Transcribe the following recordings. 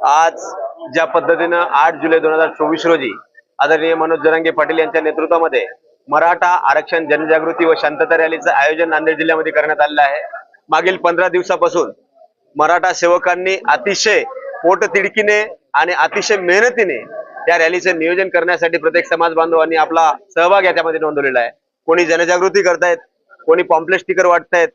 आज ज्या पद्धतीनं आठ जुलै दोन हजार चोवीस रोजी आदरणीय मनोज जरांगे पाटील यांच्या नेतृत्वामध्ये मराठा आरक्षण जनजागृती व शांतता रॅलीचं आयोजन नांदेड जिल्ह्यामध्ये करण्यात आलेलं आहे. मागील पंधरा दिवसापासून मराठा सेवकांनी अतिशय पोटतिडकीने आणि अतिशय मेहनतीने त्या रॅलीचं नियोजन करण्यासाठी प्रत्येक समाज बांधवांनी आपला सहभाग याच्यामध्ये नोंदवलेला आहे. कोणी जनजागृती करतायत कोणी पॉम्पलेट स्टिकर वाटतायत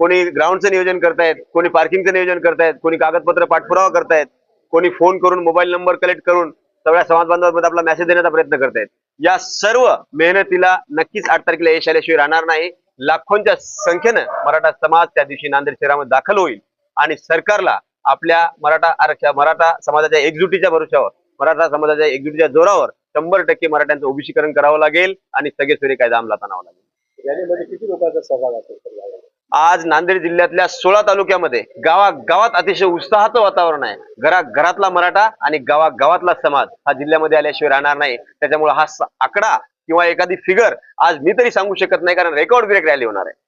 कोणी ग्राउंडचं नियोजन करतायत कोणी पार्किंगचं नियोजन करतायत कोणी कागदपत्र पाठपुरावा करतायत कोणी फोन करून मोबाईल नंबर कलेक्ट करून सगळ्या समाज बांधवांमध्ये आपला मेसेज देण्याचा प्रयत्न करतायत. या सर्व मेहनतीला नक्कीच आठ तारखेला यश आल्याशिवाय राहणार नाही. लाखोंच्या संख्येनं मराठा समाज त्या दिवशी नांदेड शहरामध्ये दाखल होईल. आणि सरकारला आपल्या मराठा आरक्षण मराठा समाजाच्या एकजुटीच्या भरोशावर मराठा समाजाच्या एकजुटीच्या जोरावर शंभर टक्के मराठ्यांचं ओबीसीकरण करावं लागेल आणि सगळे सोयरे कायदा अंमलात आणावा लागेल. किती लोकांचा सहभाग असेल? आज नांदेड जिल्ह्यातल्या सोळा तालुक्यामध्ये गावागावात अतिशय उत्साहाचं वातावरण आहे. घरा घरातला मराठा आणि गावागावातला समाज हा जिल्ह्यामध्ये आल्याशिवाय राहणार नाही. त्याच्यामुळे हा आकडा किंवा एखादी फिगर आज मी तरी सांगू शकत नाही कारण रेकॉर्ड ब्रेक रॅली होणार आहे.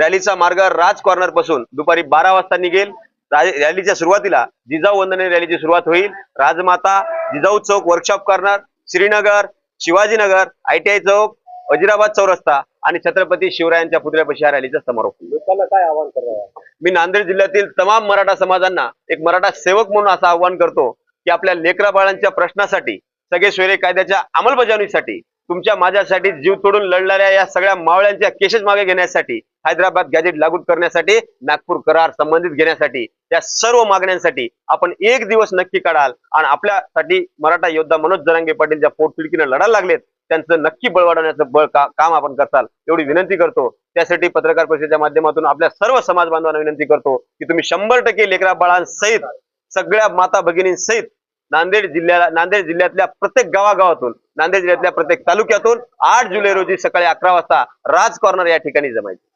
रॅलीचा मार्ग राज कॉर्नरपासून दुपारी बारा वाजता निघेल. रॅलीच्या सुरुवातीला जिजाऊ वंदने रॅलीची सुरुवात होईल. राजमाता जिजाऊ चौक workshop corner Shrinagar Shivajinagar ITI चौक वजिराबाद चौरस्ता आणि छत्रपती शिवरायांच्या पुतळ्यापाशी या रॅलीचा समारोप. लोकांना काय आवाहन करणार मी नांदेड जिल्ह्यातील तमाम मराठा समाजांना एक मराठा सेवक म्हणून असं आवाहन करतो की आपल्या लेकरा बाळांच्या प्रश्नासाठी सगळे सोयरे कायद्याच्या अंमलबजावणीसाठी तुमच्या माझ्यासाठी जीव तोडून लढणाऱ्या या सगळ्या मावळ्यांच्या केसेस मागे घेण्यासाठी हैदराबाद गॅजेट लागू करण्यासाठी नागपूर करार संबंधित घेण्यासाठी या सर्व मागण्यांसाठी आपण एक दिवस नक्की काढाल. आणि आपल्यासाठी मराठा योद्धा मनोज जरांगे पाटील ज्या पोटतिडकीनं लढायला लागलेत त्यांचं नक्की बळ वाढवण्याचं बळ का, काम आपण करताल एवढी विनंती करतो. त्यासाठी पत्रकार परिषदेच्या माध्यमातून आपल्या सर्व समाज बांधवांना विनंती करतो की तुम्ही शंभर टक्के लेकरा बाळांसहित सगळ्या माता भगिनींसहित नांदेड जिल्ह्याला नांदेड जिल्ह्यातल्या प्रत्येक गावागावातून नांदेड जिल्ह्यातल्या प्रत्येक तालुक्यातून आठ जुलै रोजी सकाळी अकरा वाजता राज कॉर्नर या ठिकाणी जमायचे.